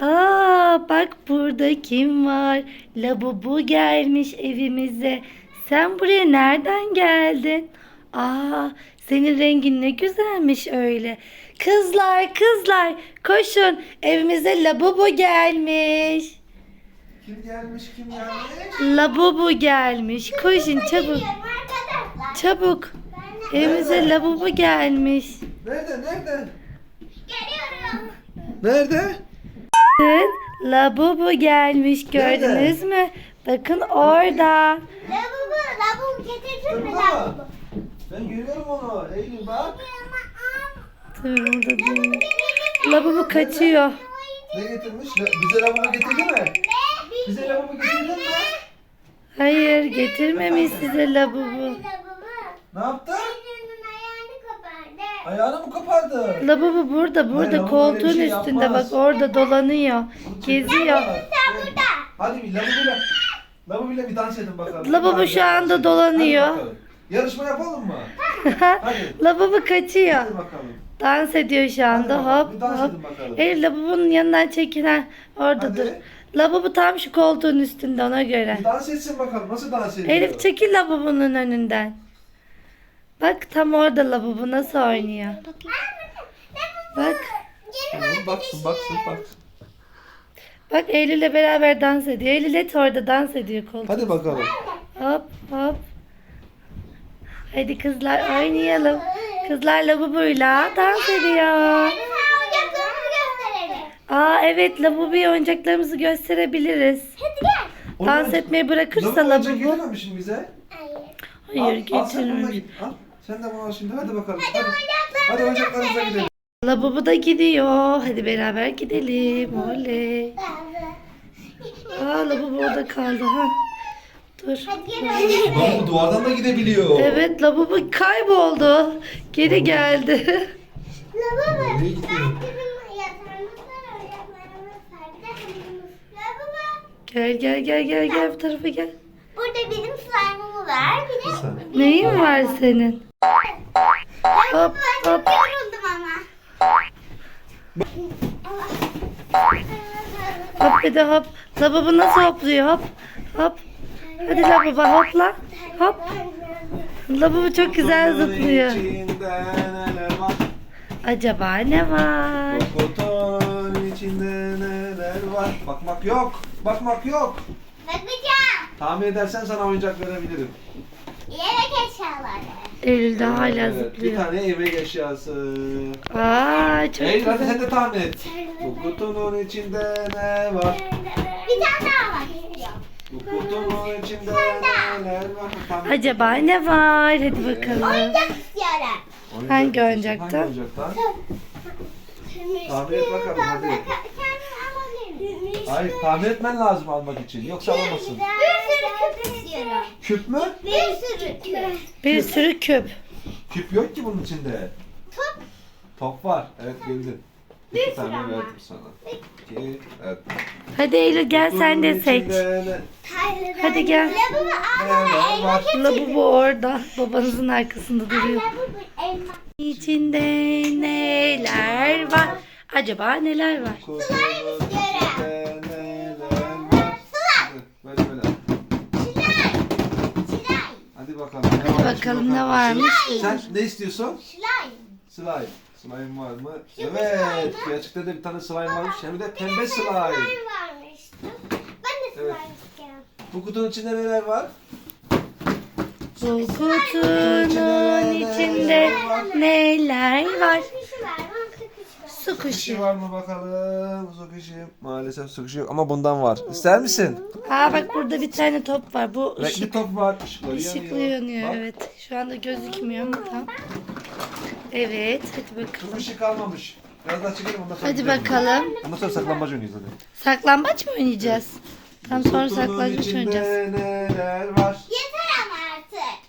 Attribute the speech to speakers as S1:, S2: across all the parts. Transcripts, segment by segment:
S1: Aa bak burada kim var? Labubu gelmiş evimize. Sen buraya nereden geldin? Aa senin rengin ne güzelmiş öyle. Kızlar kızlar koşun evimize labubu gelmiş.
S2: Kim gelmiş kim gelmiş?
S1: Labubu gelmiş. Koşun çabuk. Çabuk. Evimize labubu gelmiş.
S2: Nerede nerede?
S3: Geliyorum.
S2: Nerede?
S1: Bakın, Labubu gelmiş gördünüz mü? Bakın orada.
S3: Lavabo, lavabo getirdin mi lavabo?
S2: Ben görüyorum onu. Eylül bak.
S1: Değil. Labubu kaçıyor.
S2: Ne getirmiş? Bize lavabo getirdi mi? Bize lavabo getirdin mi?
S1: Hayır getirmemiş size labubu.
S2: Ne yaptı?
S3: Ayağını
S2: mı kopardı?
S1: Labubu burada burada
S2: Hayır, ama
S1: koltuğun
S2: şey
S1: üstünde
S2: yapmaz.
S1: bak orada dolanıyor. Geziyor.
S3: Sen burada.
S2: Hadi bir lavabuyla. Lavabuyla bir dans edin bakalım.
S1: Lavabo
S2: Hadi
S1: şu anda dolanıyor.
S2: Hadi bakalım. Yarışma yapalım mı? Hadi.
S1: Labubu kaçıyor.
S2: Hadi bakalım.
S1: Dans ediyor şu anda
S2: Hadi bakalım,
S1: hop
S2: bir dans
S1: hop.
S2: edin bakalım.
S1: Elif labubunun yanından çekilen oradadır.
S2: Hadi.
S1: Labubu tam şu koltuğun üstünde ona göre.
S2: Bir dans etsin bakalım. Nasıl dans ediyor?
S1: Elif çekil lavabonun önünden. Bak tam orada lavabo nasıl oynuyor. Bak.
S2: Tamam, baksın baksın baksın.
S1: Bak Eylül'le beraber dans ediyor. Eylül et orada dans ediyor koltuğun.
S2: Hadi bakalım.
S1: Hop hop. Hadi kızlar oynayalım. Kızlar lavabuyla dans ediyor. Aa evet lavaboya oyuncaklarımızı gösterebiliriz.
S3: Hadi gel.
S1: Dans etmeyi bırakırsa
S2: lavabo
S1: lavabo.
S2: getirmemişsin bize.
S3: Hayır.
S1: Hayır
S2: al, al sen bununla
S1: getirmiş.
S2: git. Al. Sen de bunu al şimdi. Hadi bakalım.
S3: Hadi
S2: Hadi,
S3: gösterelim.
S2: gidelim.
S1: Lavabo da gidiyor. Hadi beraber gidelim. Oley. Aa lavabo orada kaldı ha. Dur.
S2: Bu duvardan da gidebiliyor.
S1: Evet lavabo kayboldu. Geri geldi.
S3: Lavabo.
S2: Nereye gidiyor?
S1: Gel gel gel gel gel bu tarafa gel.
S3: Burada bizim slime'ımız var. Bir de.
S1: Neyin var senin? Hop hop.
S3: yoruldum ama.
S1: Hop bir de hop. Lavabo nasıl hopluyor hop. Hop. Hadi lavabo hopla. Hop. Lavabo çok güzel zıplıyor. Acaba ne var?
S2: Kutunun içinde neler var? Bakmak yok. Bakmak yok.
S3: Bakacağım.
S2: Tahmin edersen sana oyuncak verebilirim.
S3: Yedek eşyaları.
S1: Eylül de hala
S2: Evet, Bir
S1: zıplıyor.
S2: tane yemek eşyası.
S1: Aa çok
S2: Eylül hadi sen de tahmin et. Bu kutunun içinde ne var?
S3: Bir tane daha var.
S2: Bu kutunun içinde neler var? Tahmin et.
S1: Acaba ne var? Hadi bakalım.
S3: Oyuncak istiyorum.
S2: Oyuncak
S1: Hangi
S2: istiyorsun.
S1: oyuncaktan?
S2: Hangi oyuncaktan? Tahmin et bakalım, hadi. Hayır tahmin etmen lazım almak için. Yoksa alamazsın.
S3: Bir sürü küp istiyorum.
S2: Küp mü?
S3: Bir sürü küp.
S1: Bir sürü küp.
S2: Küp yok ki bunun içinde.
S3: Top.
S2: Top var. Evet bildin.
S3: Bir
S2: İki tane
S3: ama.
S2: verdim sana. İki. Evet.
S1: Hadi Eylül gel sen de seç. Hadi gel.
S3: Lavabo bana elma
S2: var?
S3: getir.
S1: Lavabo orada. Babanızın arkasında duruyor.
S3: Elma.
S1: İçinde neler var? Acaba neler var?
S3: İstiyorum.
S2: Bakalım. ne varmış. Sen ne istiyorsun?
S3: Slime.
S2: Slime. Slime var mı?
S3: Şu
S2: Evet.
S3: slime.
S2: Gerçekten de bir tane slime varmış. Hem de pembe
S3: de
S2: slime.
S3: varmış. Ben de slime
S2: Evet.
S3: istiyorum.
S2: Bu kutunun içinde neler var?
S1: Bu kutunun içinde neler var?
S3: Kuşu var.
S2: Mı bakalım? Su kuşu. Maalesef su kuşu yok ama bundan var. İster misin?
S1: Aa bak burada bir tane top var. Bu
S2: Renkli
S1: ışık,
S2: top var. Işıkları
S1: ışıklı
S2: yanıyor.
S1: yanıyor.
S2: Bak,
S1: Evet. Şu anda gözükmüyor ama tam. Evet. Hadi
S2: Çok
S1: bakalım.
S2: ışık kalmamış. Biraz daha çekelim ondan sonra
S1: Hadi
S2: gidelim.
S1: bakalım.
S2: Ondan sonra saklambaç oynayacağız hadi.
S1: Saklambaç mı oynayacağız? Tam sonra
S2: Kutunun
S1: saklambaç
S2: içinde
S1: oynayacağız.
S2: neler var?
S3: Yeter ama artık.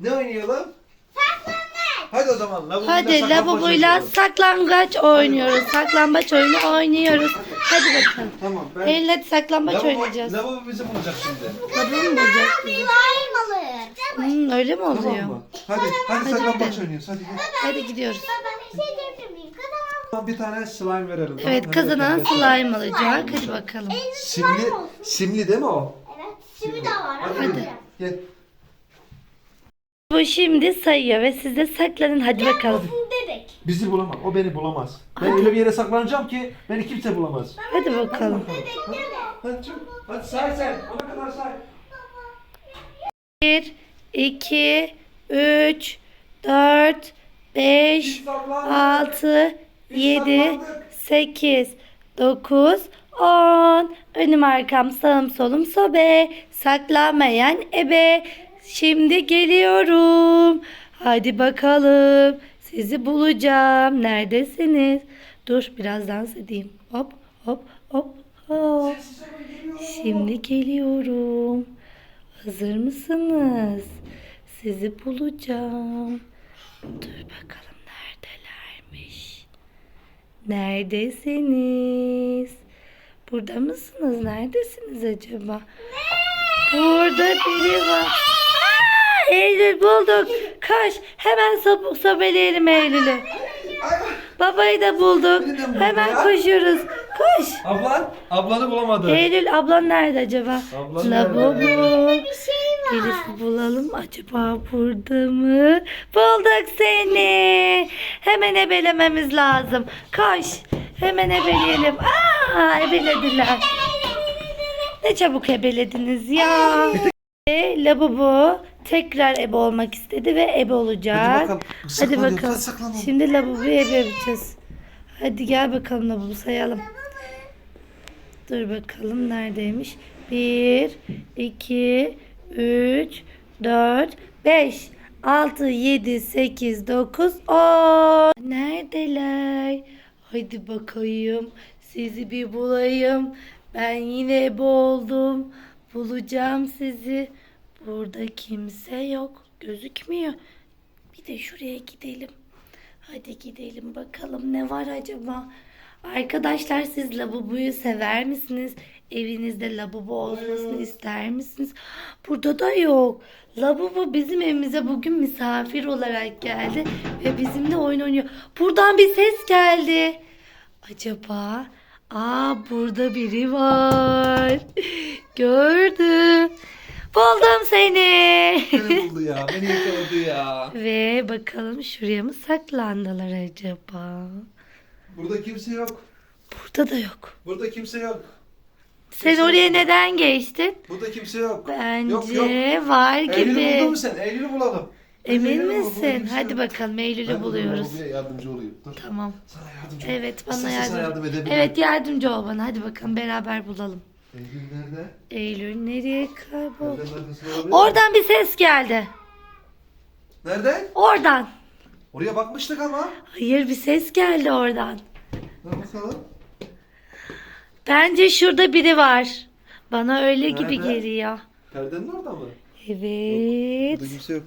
S2: Ne oynayalım? Hadi o zaman. Lavabuyla
S1: Hadi
S2: saklambaç oynayalım.
S1: saklangaç oynuyoruz. Saklambaç oyunu oynuyoruz. Hadi bakalım.
S2: Tamam ben...
S1: Eylül hadi saklambaç
S2: Lavabo,
S1: oynayacağız.
S2: lavabo bizi bulacak şimdi.
S1: Lavabo mu bulacak bizi?
S3: Slime alır.
S1: Hmm, öyle mi oluyor?
S2: Tamam mı? Hadi, hadi saklambaç oynuyoruz. Hadi gel.
S1: Hadi gidiyoruz.
S3: Bir şey diyebilir miyim? Kazanan
S2: Tamam, Bir tane slime verelim. tamam
S1: Evet
S2: mı?
S1: kazanan
S2: Hadi
S1: slime alacak. Hadi bakalım.
S2: Simli, simli değil mi o?
S3: Evet. Şimdi de var.
S2: Hadi.
S3: Hadi.
S2: Gel.
S1: Bu şimdi sayıyor ve siz de saklanın. Hadi bakalım.
S3: Bebek.
S2: Bizi bulamaz. O beni bulamaz. Ben öyle bir yere saklanacağım ki beni kimse bulamaz.
S1: Hadi bakalım.
S3: Bekleme.
S2: Hadi çık. Hadi say sen. Ona kadar say.
S1: 1, 2, 3, 4, 5, 6, 7, 8, 9, 10. Önüm arkam sağım solum sobe. Saklanmayan ebe. Şimdi geliyorum. Hadi bakalım. Sizi bulacağım. Neredesiniz? Dur biraz dans edeyim. Hop hop hop hop. Şimdi geliyorum. Hazır mısınız? Sizi bulacağım. Dur bakalım neredelermiş. Neredesiniz? Burada mısınız? Neredesiniz acaba? Burada biri var. Eylül bulduk. Kaç. Hemen sob sobeleyelim Eylül'ü. Babayı da bulduk. Hemen
S2: ya.
S1: koşuyoruz. Koş.
S2: Ablan? Ablanı bulamadı.
S1: Eylül ablan nerede acaba?
S2: Ablan
S1: Lavabo.
S3: Bir şey var.
S1: Elif'i bulalım. Acaba burada mı? Bulduk seni. Hemen ebelememiz lazım. Koş. Hemen ebeleyelim. Aa, ebelediler. Ne çabuk ebelediniz ya. E, Lavabo tekrar ebe olmak istedi ve ebe olacak.
S2: Hadi bakalım.
S1: Hadi
S2: Saklanıyoruz,
S1: bakalım.
S2: hadi saklanalım.
S1: Şimdi lavaboyu ebe yapacağız. Hadi gel bakalım lavabo sayalım. Dur bakalım neredeymiş? 1, 2, 3, 4, 5, 6, 7, 8, 9, 10. Neredeler? Hadi bakayım. Sizi bir bulayım. Ben yine ebe oldum. Bulacağım sizi. Burada kimse yok. Gözükmüyor. Bir de şuraya gidelim. Hadi gidelim bakalım ne var acaba? Arkadaşlar siz lavaboyu sever misiniz? Evinizde lavabo olmasını ister misiniz? Burada da yok. Lavabo bizim evimize bugün misafir olarak geldi ve bizimle oyun oynuyor. Buradan bir ses geldi. Acaba? Aa burada biri var. Gördüm. Seni.
S2: Beni buldu ya. Beni yakaladı ya.
S1: Ve bakalım şuraya mı saklandılar acaba?
S2: Burada kimse yok.
S1: Burada da yok.
S2: Burada kimse yok.
S1: Sen oraya neden geçtin?
S2: Burada kimse yok.
S1: Bence
S2: Yok yok.
S1: var
S2: Eylül'ü buldun
S1: gibi.
S2: mu sen? Eylül'ü bulalım.
S1: Emin
S2: burada
S1: misin?
S2: kimse
S1: Hadi
S2: yok.
S1: bakalım Eylül'ü
S2: Ben
S1: buluyoruz.
S2: lavaboya yardımcı olayım. Dur.
S1: Tamam.
S2: Sana yardımcı ol.
S1: Evet bana
S2: sana
S1: yardım.
S2: yardım edebilirim.
S1: Evet yardımcı ol bana. Hadi bakalım beraber bulalım.
S2: Eylül nerede?
S1: Eylül nereye kayboldu?
S2: Nereden?
S1: Oradan bir ses geldi.
S2: Nerede?
S1: Oradan.
S2: Oraya bakmıştık ama.
S1: Hayır bir ses geldi oradan.
S2: Dur bakalım.
S1: Bence şurada biri var. Bana öyle gibi
S2: Nerede?
S1: geliyor.
S2: Perdenin orada mı?
S1: Evet.
S2: Burada kimse yok.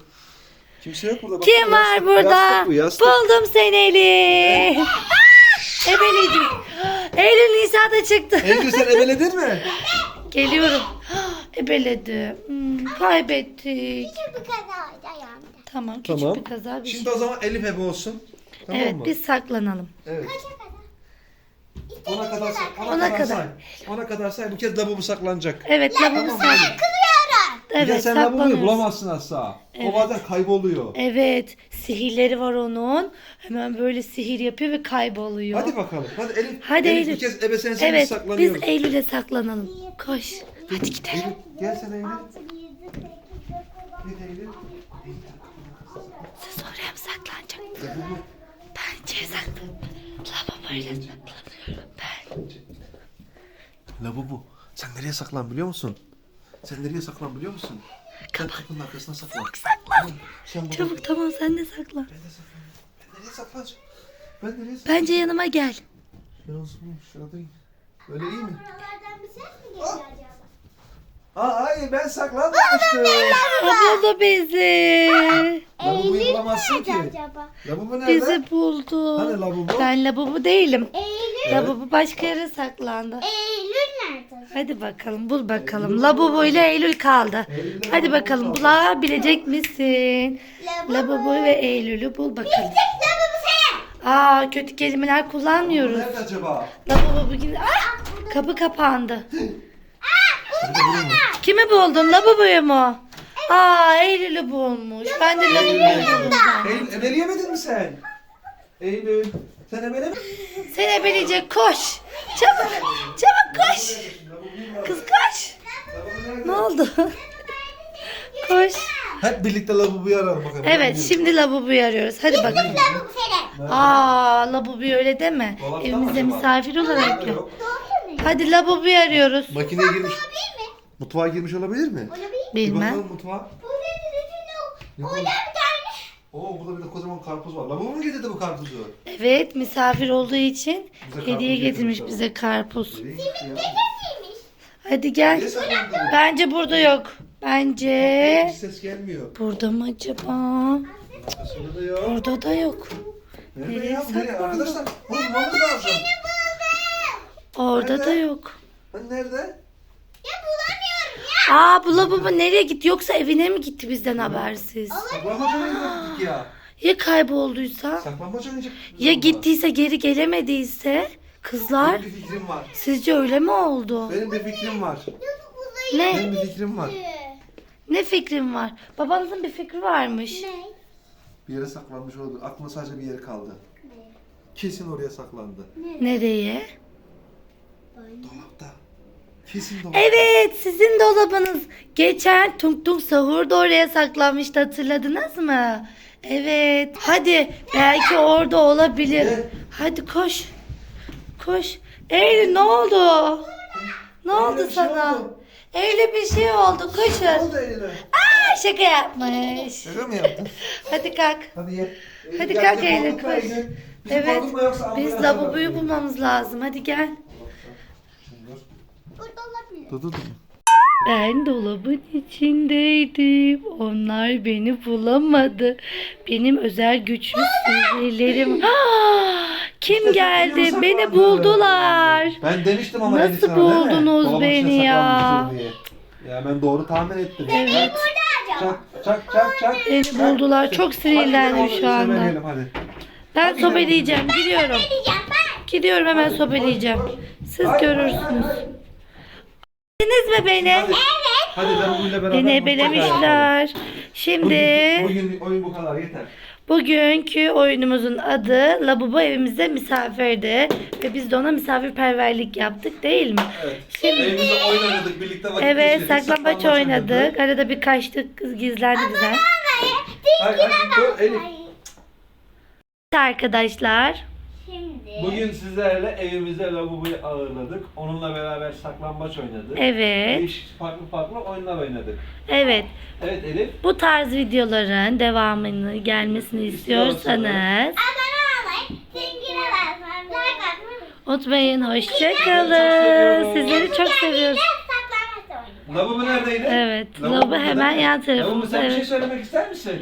S2: Kimse yok burada. Bak,
S1: Kim var
S2: yastık-
S1: burada?
S2: Yastık bu yastık.
S1: Buldum seni Elif. Ah! Eylül Nisa'da çıktı.
S2: Eylül sen ebeledin mi?
S1: Geliyorum. Ah, Ebeledi. Hmm, kaybettik.
S3: Bu kadar dayandı.
S1: Tamam küçük
S2: Tamam.
S1: bir kaza bir şey.
S2: Şimdi o zaman Elif ebe olsun. Tamam
S1: Evet
S2: mı?
S1: biz saklanalım.
S2: Evet.
S3: Kaça kadar?
S2: Ona kadar say. Ona,
S1: Ona
S2: kadar,
S1: kadar.
S2: say. Ona kadar say. Bu kez lavabo saklanacak.
S1: Evet lavabo sak.
S3: Kılıyorum.
S2: Bir de
S1: Evet
S2: sen
S1: saklanıyoruz.
S2: bulamazsın asla.
S1: Evet.
S2: O bazen kayboluyor.
S1: Evet sihirleri var onun. Hemen böyle sihir yapıyor ve kayboluyor.
S2: Hadi bakalım. Hadi Elif.
S1: Hadi
S2: Elif
S1: Eylül.
S2: bir kez ebe sensin
S1: Evet
S2: saklanıyoruz.
S1: biz Eylül'e saklanalım. Koş. Hadi gidelim.
S2: Eylül, gel sen Eylül. Gel.
S1: Siz oraya mı saklanacaksınız? Bence saklan. Lavaboyla saklanıyorum ben.
S2: Lavabo. Sen nereye saklan biliyor musun? Sen nereye saklan biliyor musun? Sen kapının arkasına saklan.
S1: Saklan.
S2: Sen burada.
S1: Çabuk tamam sen de saklan.
S2: Ben de saklan. Ben nereye saklanacağım? Ben nereye saklan?
S1: Bence yanıma gel.
S2: Şurası şuradayım. Öyle iyi mi?
S3: Nereden bir ses mi geliyor acaba?
S2: Aa hayır ben saklanmamıştım.
S1: Ha, buldu bizi.
S2: Lavaboyu
S3: Eylül
S2: bulamazsın ki.
S3: nerede acaba?
S2: Lavabo nerede?
S1: Bizi buldu.
S2: Hani lavabo?
S1: Ben lavabo değilim.
S3: Eylül.
S1: Lavabo başka yere saklandı.
S3: Eylül?
S1: Hadi bakalım bul bakalım. Lavabo ile Eylül kaldı.
S2: Eylül'le
S1: Hadi bakalım bulabilecek misin?
S3: Lavabo.
S1: Lavabo ve Eylül'ü bul bakalım. Aa kötü kelimeler kullanmıyoruz.
S2: Nerede acaba?
S1: Lavabo bugün... Ah! Kapı kapandı. Kimi buldun? Lavaboyu mu? Aa Eylül'ü bulmuş. Ben de lavaboyu buldum.
S2: Eylül, ebeleyemedin mi sen? Eylül. Sen ebeleyemedin
S1: Sen ebelecek koş. Çabuk. Çabuk koş. Kız koş. Ne oldu? koş.
S2: Hep birlikte lavaboyu ararım bakalım.
S1: Evet şimdi lavaboyu arıyoruz. Hadi bakalım.
S3: Lavabo senin.
S1: Aa lavaboyu öyle deme.
S2: Dolapta mı
S1: Evimizde
S2: acaba?
S1: misafir olarak yok.
S2: Yok.
S3: Mu?
S1: Hadi lavaboyu arıyoruz.
S2: Makineye girmiş. Mutfağa girmiş olabilir mi?
S3: Olabilir.
S2: Bir
S1: Bilmem.
S2: bakalım mutfağa.
S3: Bu nedir?
S2: Ne
S3: Orada
S2: bu?
S3: bir tane.
S2: Oo burada bir de kocaman karpuz var. Lavabo mu getirdi bu karpuzu?
S1: Evet misafir olduğu için
S2: Bize
S1: hediye
S2: karpuz
S1: getirmiş
S2: getirmiş
S1: bize karpuz.
S2: Nereye gitti ya?
S3: Dedesiymiş.
S1: Hadi gel.
S2: Niye?
S1: Bence burada yok. Bence
S2: Hiç ses gelmiyor.
S1: burada mı acaba?
S2: Arkasında da yok.
S1: Burada da yok.
S2: Nerede
S1: Nereye
S2: ya? Bu Nereye?
S1: saklandı?
S2: Arkadaşlar bulmamız lazım.
S1: Orada
S2: Nerede?
S1: da yok.
S2: Hani nerede?
S1: Aa bu lavabo nereye gitti yoksa evine mi gitti bizden habersiz?
S2: Saklambaç oynayacaktık ya.
S1: Ya kaybolduysa?
S2: Saklambaç oynayacaktık.
S1: Ya gittiyse geri gelemediyse? Kızlar
S2: Benim bir fikrim var.
S1: sizce öyle mi oldu?
S2: Benim bir fikrim var.
S1: Ne?
S2: Benim bir fikrim var.
S1: Ne fikrin var? Babanızın bir fikri varmış.
S3: Ne?
S2: Bir yere saklanmış olabilir. Aklımda sadece bir yer kaldı. Kesin oraya saklandı.
S1: Nereye?
S2: Dolapta. Kesin dolapta.
S1: Evet sizin dolabınız. Geçen Tung Tung Sahur da oraya saklanmıştı hatırladınız mı? Evet. Hadi belki orada olabilir.
S2: Ne?
S1: Hadi koş. Koş. Eylül ne oldu? Ne oldu
S2: bir şey
S1: sana?
S2: oldu.
S1: Eylül bir şey oldu.
S2: Ne
S1: Koşun.
S2: oldu eline?
S1: Aa şaka yapmış.
S2: Şaka mı yaptın?
S1: Hadi kalk.
S2: Hadi ye.
S1: Hadi kalk Eylül koş.
S2: Eylül.
S1: Evet. Biz lavaboyu bulmamız lazım. Hadi gel.
S3: Burada olabilir.
S2: Dur dur dur.
S1: Ben dolabın içindeydim. Onlar beni bulamadı. Benim özel güçlü sihirlerim. Ah! Kim
S2: İşte
S1: geldi? Beni buldular.
S2: Ben demiştim ama
S1: Nasıl
S2: Elif sana, değil mi?
S1: buldunuz
S2: Dolabın
S1: beni ya?
S2: saklanmıştır diye. Ya ben doğru tahmin ettim.
S1: Evet.
S3: Burada acaba.
S2: Çak çak çak çak.
S1: Beni
S2: Çak.
S1: buldular. Çok sinirlendim şu anda.
S2: Hadi.
S1: Ben sobeleyeceğim. Gidiyorum.
S3: Ben.
S1: Gidiyorum hemen sobeleyeceğim. Siz görürsünüz. Bildiniz mi beni?
S2: Hadi. Hadi lavabuyla beraber.
S1: Beni ebelemişler. Şimdi
S2: Bugün, bugün oyun bu kadar yeter.
S1: Bugünkü oyunumuzun adı Labubu evimizde misafirdi ve biz de ona misafirperverlik yaptık değil mi?
S2: Evet.
S1: Şimdi
S2: Evimizde oyun oynadık birlikte vakit
S1: evet
S2: geçirdik,
S1: saklambaç oynadık. Arada bir kaçtık kız gizlendi bize.
S2: Hayır, hayır, dur, Elif.
S1: Arkadaşlar
S3: Şimdi.
S4: Bugün sizlerle evimizde lavaboyu ağırladık. Onunla beraber saklambaç oynadık.
S1: evet
S4: Değişik farklı farklı oyunlar oynadık.
S1: evet
S4: Evet Elif.
S1: bu tarz videoların devamını gelmesini istiyorsanız
S3: Abone olmayı, zincire basmayı, like atmayı.
S1: unutmayın hoşçakalın. Sizleri çok seviyoruz.
S3: Saklanmak oyunu.
S4: Lavabo neredeydi?
S1: Evet,
S4: burada
S1: hemen yan tarafımızda,
S4: sen bir şey söylemek ister misin?